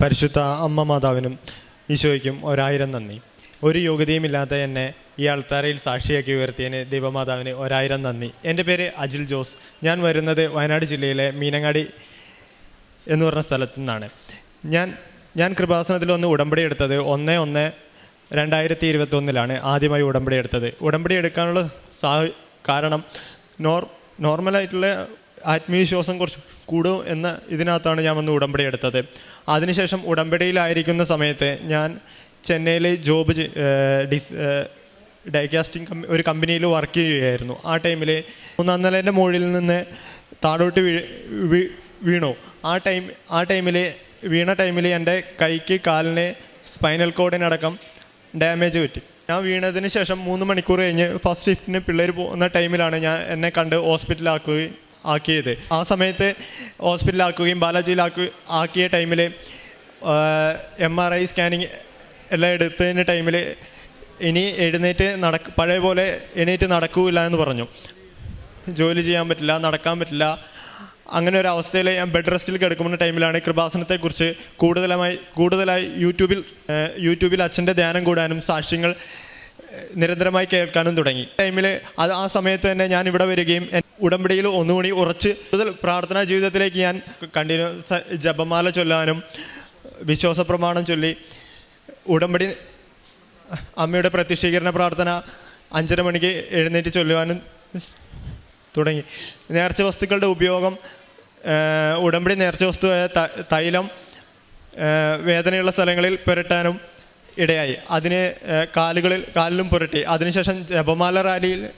പരിശുദ്ധ അമ്മ മാതാവിനും ഈശോയ്ക്കും ഒരായിരം നന്ദി. ഒരു യോഗ്യതയുമില്ലാത്ത എന്നെ ഈ അൾത്താരയിൽ സാക്ഷിയാക്കി ഉയർത്തിയതിന് ദൈവമാതാവിന് ഒരായിരം നന്ദി. എന്റെ പേര് അജിൽ ജോസ്. ഞാൻ വരുന്നത് വയനാട് ജില്ലയിലെ മീനങ്ങാടി എന്ന് പറഞ്ഞ സ്ഥലത്തു നിന്നാണ്. ഞാൻ ഞാൻ കൃപാസനത്തിൽ ഒന്ന് ഉടമ്പടി എടുത്തത് ഒന്ന് ഒന്ന് രണ്ടായിരത്തി ഇരുപത്തൊന്നിലാണ് ആദ്യമായി ഉടമ്പടി എടുത്തത്. ഉടമ്പടി എടുക്കാനുള്ള സാ കാരണം നോർ നോർമലായിട്ടുള്ള ആത്മവിശ്വാസം കുറച്ച് കൂടും എന്ന ഇതിനകത്താണ് ഞാൻ വന്ന് ഉടമ്പടി എടുത്തത്. അതിനുശേഷം ഉടമ്പടിയിലായിരിക്കുന്ന സമയത്ത് ഞാൻ ചെന്നൈയിൽ ജോബ് ഡിസ് ഡയഗ്നാസ്റ്റിക് ഒരു കമ്പനിയിൽ വർക്ക് ചെയ്യുകയായിരുന്നു. ആ ടൈമിൽ മൂന്നാം നിലേന്റെ മുകളിൽ നിന്ന് താഴോട്ട് വീ- വീണു. ആ ടൈം ആ ടൈമിൽ വീണ ടൈമിൽ എന്റെ കൈക്ക് കാലിന് സ്പൈനൽ കോഡിനടക്കം ഡാമേജ് പറ്റി. ഞാൻ വീണതിന് ശേഷം മൂന്ന് മണിക്കൂർ കഴിഞ്ഞ് ഫസ്റ്റ് ഷിഫ്റ്റിന് പിള്ളേർ പോകുന്ന ടൈമിലാണ് ഞാൻ എന്നെ കണ്ട് ഹോസ്പിറ്റലാക്കുകയും ആക്കിയത്. ആ സമയത്ത് ഹോസ്പിറ്റലാക്കുകയും ബാലാജിയിലാക്കു ആക്കിയ ടൈമിൽ എം ആർ ഐ സ്കാനിങ് എല്ലാം എടുത്തതിന് ടൈമിൽ ഇനി എഴുന്നേറ്റ് നടക്ക പഴയ പോലെ എണീറ്റ് നടക്കൂല എന്ന് പറഞ്ഞു. ജോലി ചെയ്യാൻ പറ്റില്ല നടക്കാൻ പറ്റില്ല. അങ്ങനെ ഒരു അവസ്ഥയിൽ ഞാൻ ബെഡ് റെസ്റ്റിൽ കിടക്കുന്ന ടൈമിലാണ് കൃപാസനത്തെക്കുറിച്ച് കൂടുതലായി കൂടുതലായി യൂട്യൂബിൽ യൂട്യൂബിൽ അച്ഛന്റെ ധ്യാനം കൂടാനും സാക്ഷ്യങ്ങൾ നിരന്തരമായി കേൾക്കാനും തുടങ്ങി. ടൈമിൽ അത് ആ സമയത്ത് തന്നെ ഞാൻ ഇവിടെ വരികയും ഉടമ്പടിയിൽ ഒന്നുകൂടി ഉറച്ച് കൂടുതൽ പ്രാർത്ഥനാ ജീവിതത്തിലേക്ക് ഞാൻ കണ്ടിന്യൂ ജപമാല ചൊല്ലാനും വിശ്വാസ പ്രമാണം ചൊല്ലി ഉടമ്പടി അമ്മയുടെ പ്രത്യക്ഷീകരണ പ്രാർത്ഥന അഞ്ചര മണിക്ക് എഴുന്നേറ്റ് ചൊല്ലുവാനും തുടങ്ങി. നേർച്ച വസ്തുക്കളുടെ ഉപയോഗം ഉടമ്പടി നേർച്ച വസ്തുവായ തൈലം വേദനയുള്ള സ്ഥലങ്ങളിൽ പുരട്ടാനും ഇടയായി. അതിന് കാലുകളിൽ കാലിലും പുരട്ടി. അതിനുശേഷം ജപമാല റാലിയിൽ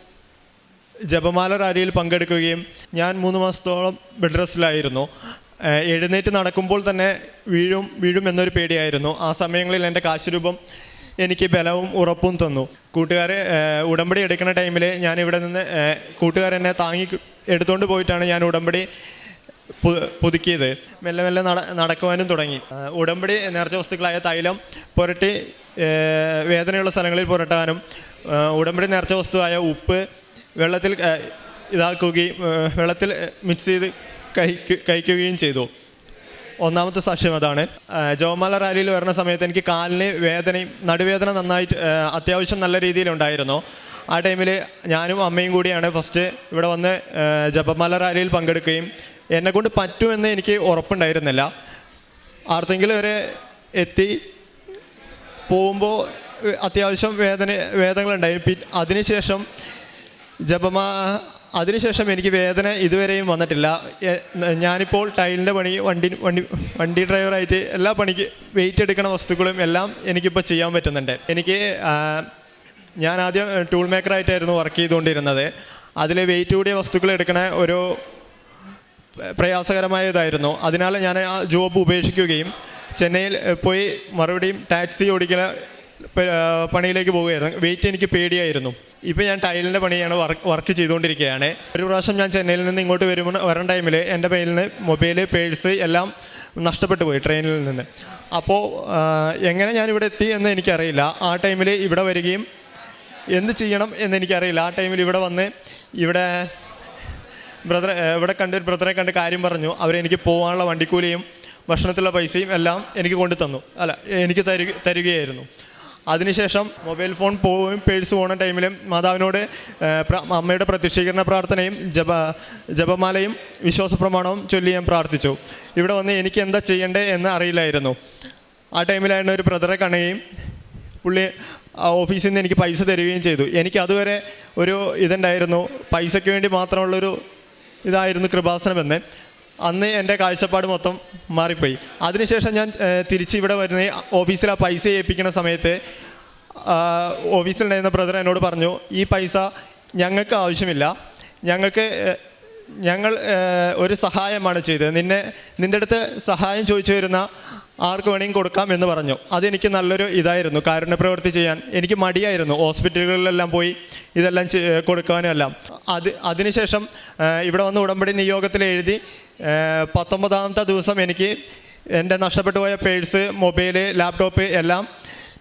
ജപമാല റാലിയിൽ പങ്കെടുക്കുകയും ഞാൻ മൂന്ന് മാസത്തോളം ബെഡ് റെസ്റ്റിലായിരുന്നു. എഴുന്നേറ്റ് നടക്കുമ്പോൾ തന്നെ വീഴും വീഴും എന്നൊരു പേടിയായിരുന്നു. ആ സമയങ്ങളിൽ എന്റെ കാശുരൂപം എനിക്ക് ബലവും ഉറപ്പും തന്നു. കൂട്ടുകാർ ഉടമ്പടി എടുക്കുന്ന ടൈമിൽ ഞാൻ ഇവിടെ നിന്ന് കൂട്ടുകാരെന്നെ താങ്ങി എടുത്തുകൊണ്ട് പോയിട്ടാണ് ഞാൻ ഉടമ്പടി പുതുക്കിയത്. മെല്ലെ മെല്ലെ നട നടക്കുവാനും തുടങ്ങി. ഉടമ്പടി നേർച്ച വസ്തുക്കളായ തൈലം പുരട്ടി വേദനയുള്ള സ്ഥലങ്ങളിൽ പുരട്ടാനും ഉടമ്പടി നേർച്ച വസ്തുവായ ഉപ്പ് വെള്ളത്തിൽ ഇതാക്കുകയും വെള്ളത്തിൽ മിക്സ് ചെയ്ത് കഴിക്ക കഴിക്കുകയും ചെയ്തു. ഒന്നാമത്തെ സാക്ഷ്യം അതാണ്. ജോമാല റാലിയിൽ വരുന്ന സമയത്ത് എനിക്ക് കാലിന് വേദനയും നടുവേദന നന്നായിട്ട് അത്യാവശ്യം നല്ല രീതിയിലുണ്ടായിരുന്നു ആ ടൈമിൽ ഞാനും അമ്മയും കൂടിയാണ് ഫസ്റ്റ് ഇവിടെ വന്ന് ജപമാല റാലിയിൽ പങ്കെടുക്കുകയും എന്നെക്കൊണ്ട് പറ്റുമെന്ന് എനിക്ക് ഉറപ്പുണ്ടായിരുന്നില്ല. ആർക്കെങ്കിലും വരെ എത്തി പോകുമ്പോൾ അത്യാവശ്യം വേദന വേദനകളുണ്ടായി പി- അതിനുശേഷം ജപമാ അതിനുശേഷം എനിക്ക് വേദന ഇതുവരെയും വന്നിട്ടില്ല. ഞാനിപ്പോൾ ടൈലിന്റെ പണി വണ്ടി വണ്ടി വണ്ടി ഡ്രൈവറായിട്ട് എല്ലാ പണിക്ക് വെയിറ്റ് എടുക്കുന്ന വസ്തുക്കളും എല്ലാം എനിക്കിപ്പോൾ ചെയ്യാൻ പറ്റുന്നുണ്ട്. എനിക്ക് ഞാൻ ആദ്യം ടൂൾ മേക്കറായിട്ടായിരുന്നു വർക്ക് ചെയ്തുകൊണ്ടിരുന്നത്. അതിൽ വെയിറ്റ് കൂടിയ വസ്തുക്കൾ എടുക്കുന്ന ഒരു പ്രയാസകരമായതായിരുന്നു. അതിനാൽ ഞാൻ ആ ജോബ് ഉപേക്ഷിക്കുകയും ചെന്നൈയിൽ പോയി മറുപടിയും ടാക്സി ഓടിക്കുന്ന പണിയിലേക്ക് പോവുകയായിരുന്നു. വെയിറ്റ് എനിക്ക് പേടിയായിരുന്നു. ഇപ്പോൾ ഞാൻ ടൈലിന്റെ പണിയാണ് വർക്ക് വർക്ക് ചെയ്തുകൊണ്ടിരിക്കുകയാണ്. ഒരു പ്രാവശ്യം ഞാൻ ചെന്നൈയിൽ നിന്ന് ഇങ്ങോട്ട് വരുമ്പോൾ വരണ ടൈമിൽ എന്റെ കയ്യിൽ നിന്ന് മൊബൈൽ പേഴ്സ് എല്ലാം നഷ്ടപ്പെട്ടു പോയി ട്രെയിനിൽ നിന്ന്. അപ്പോൾ എങ്ങനെ ഞാൻ ഇവിടെ എത്തി എന്ന് എനിക്കറിയില്ല. ആ ടൈമിൽ ഇവിടെ വരികയും എന്ത് ചെയ്യണം എന്ന് എനിക്കറിയില്ല. ആ ടൈമിൽ ഇവിടെ വന്ന് ഇവിടെ ബ്രദർ ഇവിടെ കണ്ട് ഒരു ബ്രദറെ കണ്ട് കാര്യം പറഞ്ഞു. അവരെനിക്ക് പോകാനുള്ള വണ്ടിക്കൂലിയും ഭക്ഷണത്തിലുള്ള പൈസയും എല്ലാം എനിക്ക് കൊണ്ടു തന്നു. അല്ല എനിക്ക് തരു തരികയായിരുന്നു. അതിനുശേഷം മൊബൈൽ ഫോൺ പോവുകയും പേഴ്സ് പോകുന്ന ടൈമിലും മാതാവിനോട് അമ്മയുടെ പ്രത്യക്ഷീകരണ പ്രാർത്ഥനയും ജപ ജപമാലയും വിശ്വാസ പ്രമാണവും ചൊല്ലി ഞാൻ പ്രാർത്ഥിച്ചു. ഇവിടെ വന്ന് എനിക്ക് എന്താ ചെയ്യേണ്ടത് എന്ന് അറിയില്ലായിരുന്നു. ആ ടൈമിലായിരുന്നു ഒരു ബ്രദറെ കാണുകയും പുള്ളി ഓഫീസിൽ നിന്ന് എനിക്ക് പൈസ തരികയും ചെയ്തു. എനിക്ക് അതുവരെ ഒരു ഇതുണ്ടായിരുന്നു. പൈസയ്ക്ക് വേണ്ടി മാത്രമുള്ളൊരു ഇതായിരുന്നു കൃപാസനമെന്ന്. അന്ന് എന്റെ കാഴ്ചപ്പാട് മൊത്തം മാറിപ്പോയി. അതിനുശേഷം ഞാൻ തിരിച്ച് ഇവിടെ വരുന്ന ഓഫീസിൽ ആ പൈസ ഏൽപ്പിക്കുന്ന സമയത്ത് ഓഫീസിലുണ്ടായിരുന്ന ബ്രദർ എന്നോട് പറഞ്ഞു ഈ പൈസ ഞങ്ങൾക്ക് ആവശ്യമില്ല. ഞങ്ങൾക്ക് ഞങ്ങൾ ഒരു സഹായമാണ് ചെയ്തത്. നിന്നെ നിന്റെ അടുത്ത് സഹായം ചോദിച്ചു വരുന്ന ആർക്ക് വേണമെങ്കിൽ കൊടുക്കാം എന്ന് പറഞ്ഞു. അതെനിക്ക് നല്ലൊരു ഇതായിരുന്നു. കാരുണ്യ പ്രവൃത്തി ചെയ്യാൻ എനിക്ക് മടിയായിരുന്നു. ഹോസ്പിറ്റലുകളിലെല്ലാം പോയി ഇതെല്ലാം ചെ- കൊടുക്കാനും എല്ലാം അത് അതിനുശേഷം ഇവിടെ വന്ന് ഉടമ്പടി നിയോഗത്തിൽ എഴുതി പത്തൊമ്പതാമത്തെ ദിവസം എനിക്ക് എന്റെ നഷ്ടപ്പെട്ടു പോയ പേഴ്സ് മൊബൈൽ ലാപ്ടോപ്പ് എല്ലാം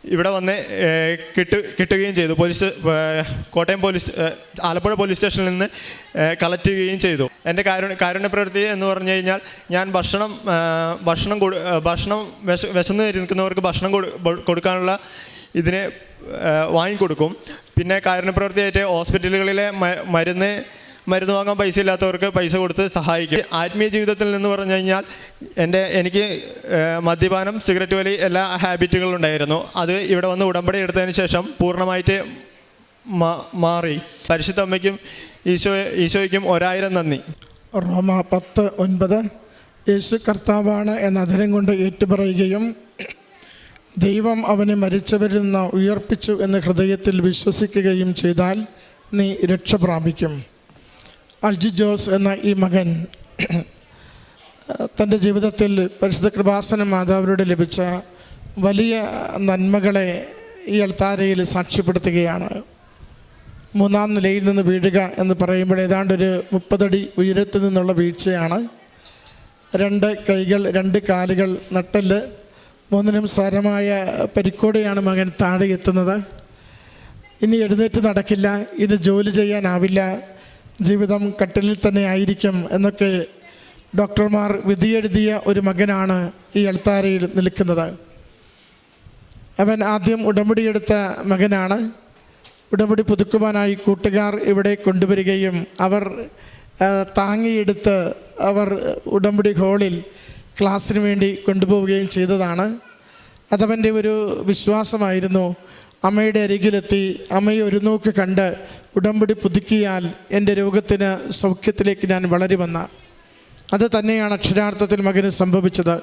ഇവിടെ വന്ന് കിട്ടു കിട്ടുകയും ചെയ്തു. Police Kottayam police Alappuzha police സ്റ്റേഷനിൽ നിന്ന് കളക്ട് ചെയ്യുകയും ചെയ്തു. എന്റെ കാരുണ്യ കാരുണ്യ പ്രവൃത്തി എന്ന് പറഞ്ഞു കഴിഞ്ഞാൽ ഞാൻ ഭക്ഷണം ഭക്ഷണം ഭക്ഷണം വിശ വിശന്ന് നിൽക്കുന്നവർക്ക് ഭക്ഷണം കൊടു- കൊടുക്കാനുള്ള ഇതിനെ വാങ്ങിക്കൊടുക്കും. പിന്നെ കാരുണ്യ പ്രവൃത്തിയായിട്ട് ഹോസ്പിറ്റലുകളിലെ മരുന്ന് മരുന്ന് വാങ്ങാൻ പൈസ ഇല്ലാത്തവർക്ക് പൈസ കൊടുത്ത് സഹായിക്കും. ആത്മീയ ജീവിതത്തിൽ നിന്ന് പറഞ്ഞു കഴിഞ്ഞാൽ എന്റെ എനിക്ക് മദ്യപാനം സിഗരറ്റ് വലി എല്ലാ ഹാബിറ്റുകളും ഉണ്ടായിരുന്നു. അത് ഇവിടെ വന്ന് ഉടമ്പടി എടുത്തതിന് ശേഷം പൂർണമായിട്ട് മാറി. പരിശുദ്ധ അമ്മയ്ക്കും ഈശോ ഈശോയ്ക്കും ഒരായിരം നന്ദി. റോമ പത്ത് ഒൻപത്. യേശു കർത്താവാണ് എന്ന അധരം കൊണ്ട് ഏറ്റുപറയുകയും ദൈവം അവനെ മരിച്ചവരിൽ നിന്ന് ഉയർപ്പിച്ചു എന്ന് ഹൃദയത്തിൽ വിശ്വസിക്കുകയും ചെയ്താൽ നീ രക്ഷ പ്രാപിക്കും. അൽജി ജോസ് എന്ന ഈ മകൻ തന്റെ ജീവിതത്തിൽ പരിശുദ്ധ കൃപാസന മാതാവിലൂടെ ലഭിച്ച വലിയ നന്മകളെ ഈ അൾത്താരയിൽ സാക്ഷ്യപ്പെടുത്തുകയാണ്. മൂന്നാം നിലയിൽ നിന്ന് വീഴുക എന്ന് പറയുമ്പോൾ ഏതാണ്ട് ഒരു മുപ്പതടി ഉയരത്തിൽ നിന്നുള്ള വീഴ്ചയാണ്. രണ്ട് കൈകൾ രണ്ട് കാലുകൾ നട്ടൽ മൂന്നിനും സാരമായ പരിക്കോടെയാണ് മകൻ താഴെ എത്തുന്നത്. ഇനി എഴുന്നേറ്റ് നടക്കില്ല ഇനി ജോലി ചെയ്യാനാവില്ല. ജീവിതം കട്ടിലിൽ തന്നെ ആയിരിക്കും എന്നൊക്കെ ഡോക്ടർമാർ വിധിയെഴുതിയ ഒരു മകനാണ് ഈ അൾത്താരയിൽ നിൽക്കുന്നത്. അവൻ ആദ്യം ഉടമ്പടിയെടുത്ത മകനാണ്. ഉടമ്പടി പുതുക്കുവാനായി കൂട്ടുകാർ ഇവിടെ കൊണ്ടുവരികയും അവർ താങ്ങിയെടുത്ത് അവർ ഉടമ്പടി ഹോളിൽ ക്ലാസ്സിന് വേണ്ടി കൊണ്ടുപോവുകയും ചെയ്തതാണ്. അതവന്റെ ഒരു വിശ്വാസമായിരുന്നു അമ്മയുടെ അരികിലെത്തി അമ്മയെ ഒരു നോക്ക് കണ്ട് ഉടമ്പടി പുതുക്കിയാൽ എന്റെ രോഗത്തിന് സൗഖ്യത്തിലേക്ക് ഞാൻ വളരുമെന്ന് അത് തന്നെയാണ് അക്ഷരാർത്ഥത്തിൽ മകന് സംഭവിച്ചത്.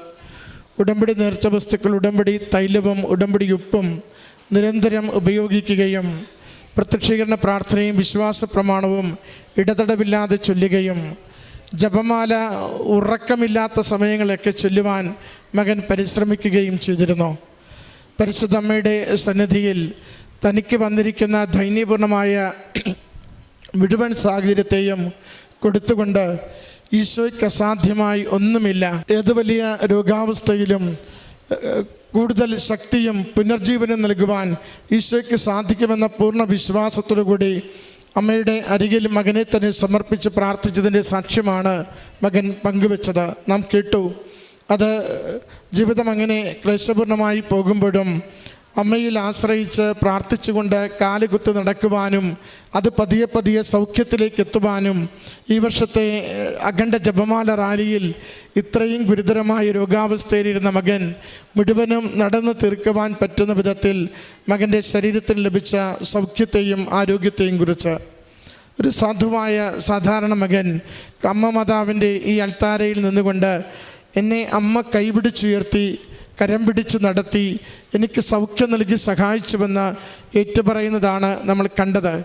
ഉടമ്പടി നേർച്ച വസ്തുക്കൾ ഉടമ്പടി തൈലവും ഉടമ്പടി ഉപ്പും നിരന്തരം ഉപയോഗിക്കുകയും പ്രത്യക്ഷീകരണ പ്രാർത്ഥനയും വിശ്വാസ പ്രമാണവും ഇടതടവില്ലാതെ ചൊല്ലുകയും ജപമാല ഉറക്കമില്ലാത്ത സമയങ്ങളൊക്കെ ചൊല്ലുവാൻ മകൻ പരിശ്രമിക്കുകയും ചെയ്തിരുന്നു. പരിശുദ്ധ അമ്മയുടെ സന്നിധിയിൽ തനിക്ക് വന്നിരിക്കുന്ന ദൈന്യപൂർണമായ മുഴുവൻ സാഹചര്യത്തെയും കൊടുത്തുകൊണ്ട് ഈശോയ്ക്ക് അസാധ്യമായി ഒന്നുമില്ല. ഏത് വലിയ രോഗാവസ്ഥയിലും കൂടുതൽ ശക്തിയും പുനർജീവനം നൽകുവാൻ ഈശോയ്ക്ക് സാധിക്കുമെന്ന പൂർണ വിശ്വാസത്തോടു കൂടി അമ്മയുടെ അരികിൽ മകനെ തന്നെ സമർപ്പിച്ച് പ്രാർത്ഥിച്ചതിന്റെ സാക്ഷ്യമാണ് മകൻ പങ്കുവച്ചത്. നാം കേട്ടു. അത് ജീവിതം അങ്ങനെ ക്ലേശപൂർണമായി പോകുമ്പോഴും അമ്മയിൽ ആശ്രയിച്ച് പ്രാർത്ഥിച്ചുകൊണ്ട് കാലുകുത്ത് നടക്കുവാനും അത് പതിയെ പതിയെ സൗഖ്യത്തിലേക്ക് എത്തുവാനും ഈ വർഷത്തെ അഖണ്ഡ ജപമാല റാലിയിൽ ഇത്രയും ഗുരുതരമായ രോഗാവസ്ഥയിലിരുന്ന മകൻ മുഴുവനും നടന്നു തീർക്കുവാൻ പറ്റുന്ന വിധത്തിൽ മകന്റെ ശരീരത്തിൽ ലഭിച്ച സൗഖ്യത്തെയും ആരോഗ്യത്തെയും കുറിച്ച്. ഒരു സാധുവായ സാധാരണ മകൻ അമ്മ മാതാവിന്റെ ഈ അൾത്താരയിൽ നിന്നുകൊണ്ട് എന്നെ അമ്മ കൈപിടിച്ചുയർത്തി കരം പിടിച്ച് നടത്തി എനിക്ക് സൗഖ്യം നൽകി സഹായിച്ചുവെന്ന് ഏറ്റുപറയുന്നതാണ് നമ്മൾ കണ്ടത്.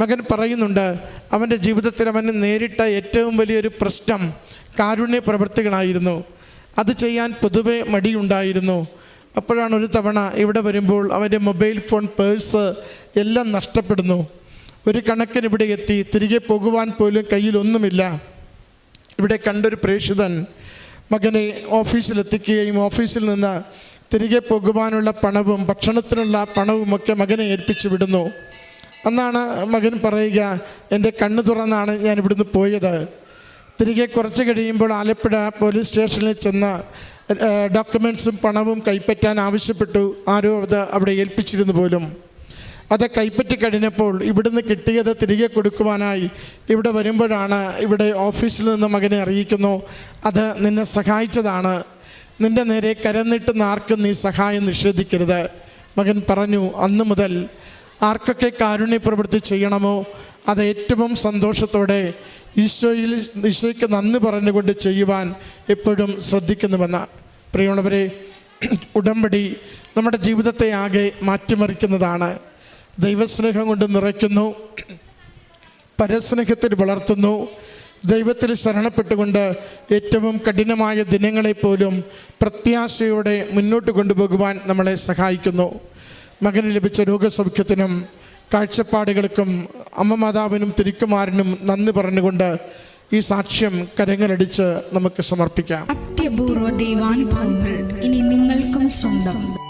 മകൻ പറയുന്നുണ്ട് അവന്റെ ജീവിതത്തിൽ അവന് നേരിട്ട ഏറ്റവും വലിയൊരു പ്രശ്നം കാരുണ്യ പ്രവൃത്തികളായിരുന്നു അത് ചെയ്യാൻ പൊതുവെ മടിയുണ്ടായിരുന്നു. അപ്പോഴാണ് ഒരു തവണ ഇവിടെ വരുമ്പോൾ അവന്റെ മൊബൈൽ ഫോൺ പേഴ്സ് എല്ലാം നഷ്ടപ്പെടുന്നു. ഒരു കണക്കിന് ഇവിടെ എത്തി തിരികെ പോകുവാൻ പോലും കയ്യിലൊന്നുമില്ല. ഇവിടെ കണ്ടൊരു പ്രേക്ഷിതൻ മകനെ ഓഫീസിലെത്തിക്കുകയും ഓഫീസിൽ നിന്ന് തിരികെ പോകുവാനുള്ള പണവും ഭക്ഷണത്തിനുള്ള പണവുമൊക്കെ മകനെ ഏൽപ്പിച്ചു വിടുന്നു. അന്നാണ് മകൻ പറയുക എന്റെ കണ്ണു തുറന്നാണ് ഞാൻ ഇവിടുന്ന് പോയത്. തിരികെ കുറച്ച് കഴിയുമ്പോൾ ആലപ്പുഴ പോലീസ് സ്റ്റേഷനിൽ ചെന്ന് ഡോക്യുമെൻസും പണവും കൈപ്പറ്റാൻ ആവശ്യപ്പെട്ടു. ആരോ അത് അവിടെ ഏൽപ്പിച്ചിരുന്നു പോലും. അത് കൈപ്പറ്റി കഴിഞ്ഞപ്പോൾ ഇവിടുന്ന് കിട്ടിയത് തിരികെ കൊടുക്കുവാനായി. ഇവിടെ വരുമ്പോഴാണ് ഇവിടെ ഓഫീസിൽ നിന്ന് മകനെ അറിയിക്കുന്നു. അത് നിന്നെ സഹായിച്ചതാണ്. നിന്റെ നേരെ കരന്നിട്ട് ആർക്കും നീ സഹായം നിഷേധിക്കരുത്. മകൻ പറഞ്ഞു അന്നു മുതൽ ആർക്കൊക്കെ കാരുണ്യ പ്രവൃത്തി ചെയ്യണമോ? അത് ഏറ്റവും സന്തോഷത്തോടെ ഈശോയിൽ ഈശോയ്ക്ക് നന്ദി പറഞ്ഞുകൊണ്ട് ചെയ്യുവാൻ എപ്പോഴും ശ്രദ്ധിക്കുന്നുവെന്ന. പ്രിയമുള്ളവരെ ഉടമ്പടി നമ്മുടെ ജീവിതത്തെ ആകെ മാറ്റിമറിക്കുന്നതാണ്. ദൈവസ്നേഹം കൊണ്ട് നിറയ്ക്കുന്നു. പരസ്നേഹത്തിൽ വളർത്തുന്നു. ദൈവത്തിൽ ശരണപ്പെട്ടുകൊണ്ട് ഏറ്റവും കഠിനമായ ദിനങ്ങളെപ്പോലും പ്രത്യാശയോടെ മുന്നോട്ട് കൊണ്ടുപോകുവാൻ നമ്മളെ സഹായിക്കുന്നു. മകന് ലഭിച്ച രോഗസൗഖ്യത്തിനും കാഴ്ചപ്പാടുകൾക്കും അമ്മ മാതാവിനും തിരുക്കുമാരനും നന്ദി പറഞ്ഞുകൊണ്ട് ഈ സാക്ഷ്യം കരങ്ങളടിച്ച് നമുക്ക് സമർപ്പിക്കാം. അത്യപൂർവ ദൈവാനുഭവങ്ങൾ ഇനി നിങ്ങൾക്കും സ്വന്തം.